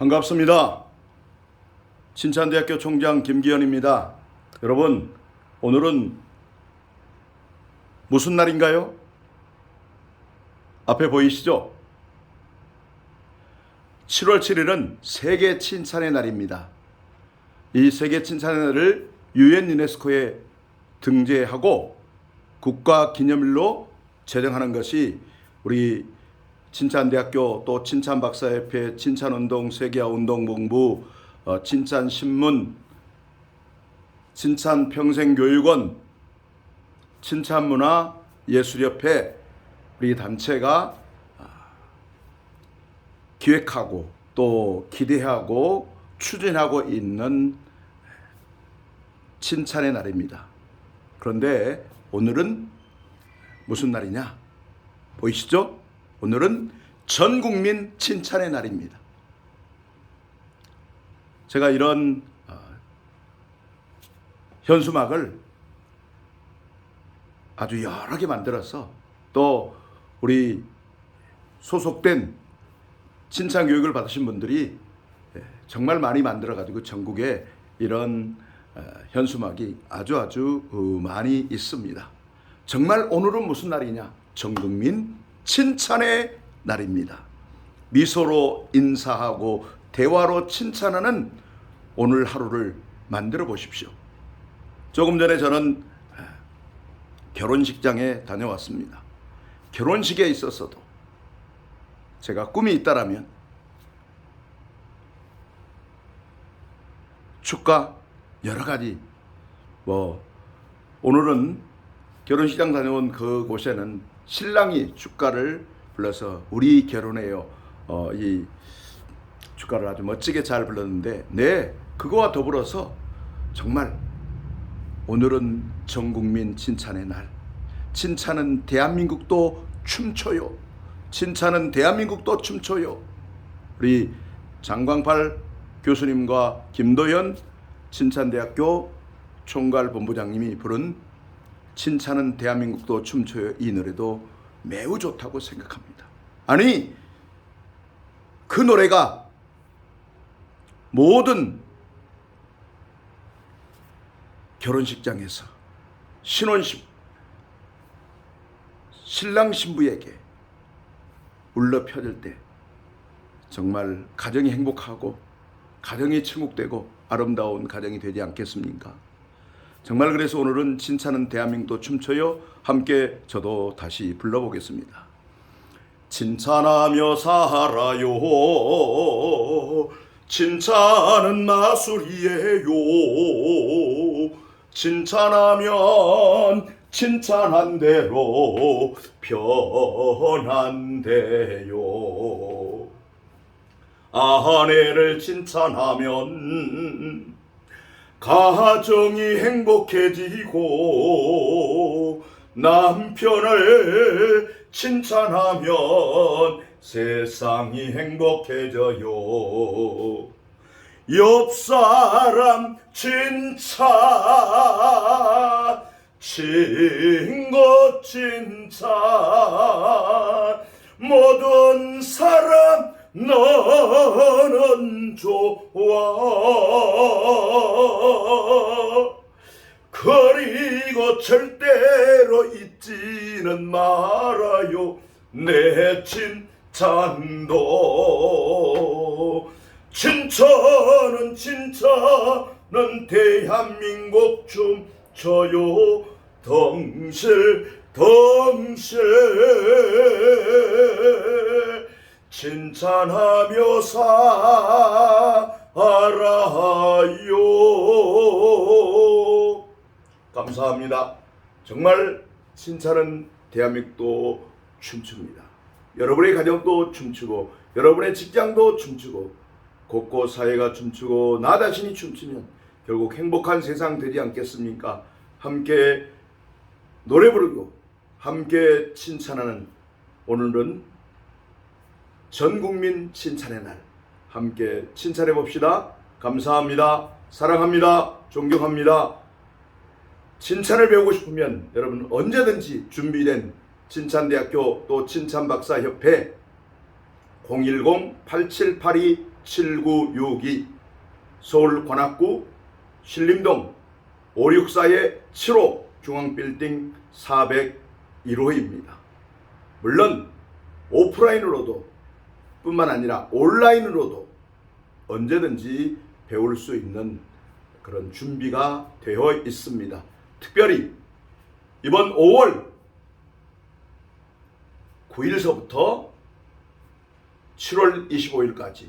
반갑습니다. 신천대학교 총장 김기현입니다. 여러분, 오늘은 무슨 날인가요? 앞에 보이시죠? 7월 7일은 세계 칭찬의 날입니다. 이 세계 칭찬의 날을 유엔 유네스코에 등재하고 국가 기념일로 제정하는 것이 우리 칭찬대학교 또 칭찬박사협회 칭찬운동 세계화운동본부 어, 칭찬신문 칭찬평생교육원 칭찬문화 예술협회 우리 단체가 아, 기획하고 또 기대하고 추진하고 있는 칭찬의 날입니다. 그런데 오늘은 무슨 날이냐? 보이시죠? 오늘은 전 국민 칭찬의 날입니다. 제가 이런 어, 현수막을 아주 여러 개 만들어서 또 우리 소속된 칭찬 교육을 받으신 분들이 예, 정말 많이 만들어 가지고 전국에 이런 어, 현수막이 아주 아주 어, 많이 있습니다. 정말 오늘은 무슨 날이냐? 전 국민 칭찬의 날입니다. 미소로 인사하고 대화로 칭찬하는 오늘 하루를 만들어 보십시오. 조금 전에 저는 결혼식장에 다녀왔습니다. 결혼식에 있어서도 제가 꿈이 있다라면 축가 여러 가지 뭐 오늘은 결혼식장 다녀온 그 곳에는 신랑이 축가를 불러서 우리 결혼해요. 어, 이 축가를 아주 멋지게 잘 불렀는데 네 그거와 더불어서 정말 오늘은 전 국민 칭찬의 날. 칭찬은 대한민국도 춤춰요. 칭찬은 대한민국도 춤춰요. 우리 장광팔 교수님과 김도현 칭찬대학교 총괄 본부장님이 부른 칭찬은 대한민국도 춤춰요 이 노래도 매우 좋다고 생각합니다. 아니 그 노래가 모든 결혼식장에서 신혼식 신랑 신부에게 울려 펴질 때 정말 가정이 행복하고 가정이 침묵되고 아름다운 가정이 되지 않겠습니까? 정말 그래서 오늘은 칭찬은 대한민국도 춤춰요. 함께 저도 다시 불러보겠습니다. 칭찬하며 살아요. 칭찬은 마술이에요. 칭찬하면 칭찬한 대로 변한대요. 아내를 칭찬하면 가정이 행복해지고 남편을 칭찬하면 세상이 행복해져요. 옆 사람 칭찬, 친구 칭찬, 모든 사람 너는 좋아. 그리고 절대로 잊지는 말아요. 내 칭찬도. 칭찬은 칭찬은 대한민국 춤춰요. 덩실 덩실 칭찬하며 살아요. 감사합니다. 정말 칭찬은 대한민국도 춤춥니다. 여러분의 가정도 춤추고 여러분의 직장도 춤추고 곳곳 사회가 춤추고 나 자신이 춤추면 결국 행복한 세상 되지 않겠습니까? 함께 노래 부르고 함께 칭찬하는 오늘은 전 국민 칭찬의 날 함께 칭찬해 봅시다. 감사합니다. 사랑합니다. 존경합니다. 칭찬을 배우고 싶으면 여러분 언제든지 준비된 칭찬대학교 또 칭찬박사협회 010-8782 7962 서울 관악구 신림동 564의 7호 중앙빌딩 401호입니다. 물론 오프라인으로도 뿐만 아니라 온라인으로도 언제든지 배울 수 있는 그런 준비가 되어 있습니다. 특별히 이번 5월 9일서부터 7월 25일까지